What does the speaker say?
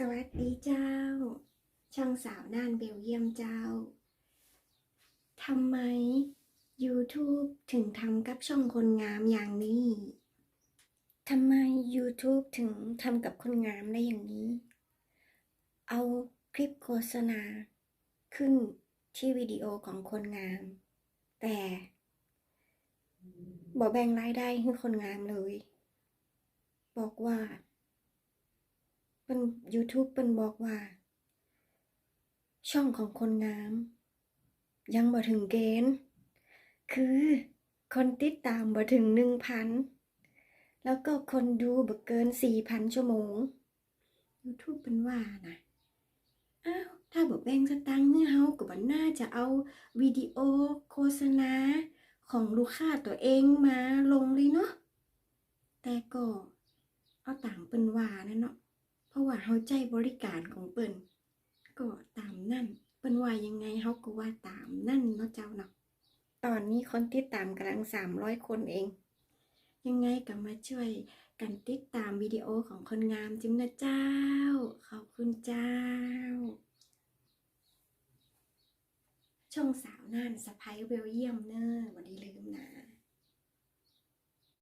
สวัสดีเจ้า ช่องสาวน่านเบลเยียมเจ้า ทำไม YouTube ถึงทำกับช่องคนงามอย่างนี้ ทำไม YouTube ถึงทำกับคนงามได้อย่างนี้ เอาคลิปโฆษณา ขึ้นที่วิดีโอของคนงาม แต่บอกแบ่งรายได้ให้คนงามเลย บอกว่า เป็น YouTube เป็นบอกว่า ช่องของคนงาม ยังบ่ถึงเกณฑ์ คือคนติดตามบ่ถึงหนึ่งพันแล้วก็คนดูบ่เกินสี่พันชั่วโมง YouTube เป็นว่านะอ้าวถ้าบอกแบ่งสตังค์ให้เฮาก็บ่น่าจะเอาวิดีโอโฆษณาของลูกค้าตัวเองมาลงเลยเนาะแต่ก็เอาต่ามเปิ้นว่านั่นเนาะ ราะว่าเฮาใจบริการของเปิ้นก็ตามนั่น เปิ้นว่ายังไงเฮาก็ว่าตามนั่นเนาะเจ้าเนาะตอนนี้คนติดตามกำลัง300คนเอง ยังไงก็มาช่วยกันติดตามวิดีโอของคนงามจิ้มนะเจ้า ขอบคุณเจ้า ช่องสาวน่านสะพายเวลเยียมเนอร์วันนี้ลืมนะ